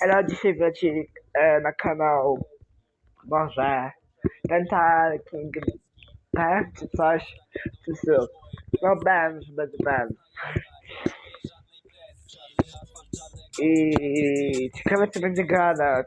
Ela dzisiaj wleci e, na kanał może Dental King P czy coś. Czy co? No Benz, będzie Benz. I ciekawe co będzie gadać.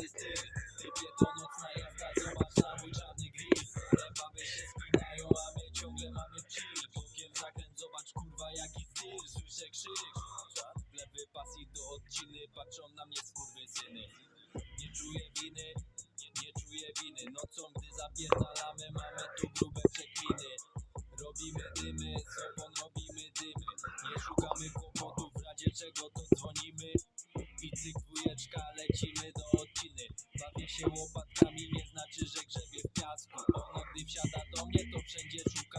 krzyk Lewy pasji do odciny, patrzą na mnie skurwysyny. Nie czuję winy, nie, nie czuję winy. Nocą gdy zapierdalamy, mamy tu grube przekliny Robimy dymy, sobą robimy dymy. Nie szukamy kłopotów, w razie czego to dzwonimy. I cyk dwójeczka, lecimy do odciny. Bawię się łopatkami, nie znaczy, że grzebię w piasku. Ona gdy wsiada do mnie, to wszędzie szuka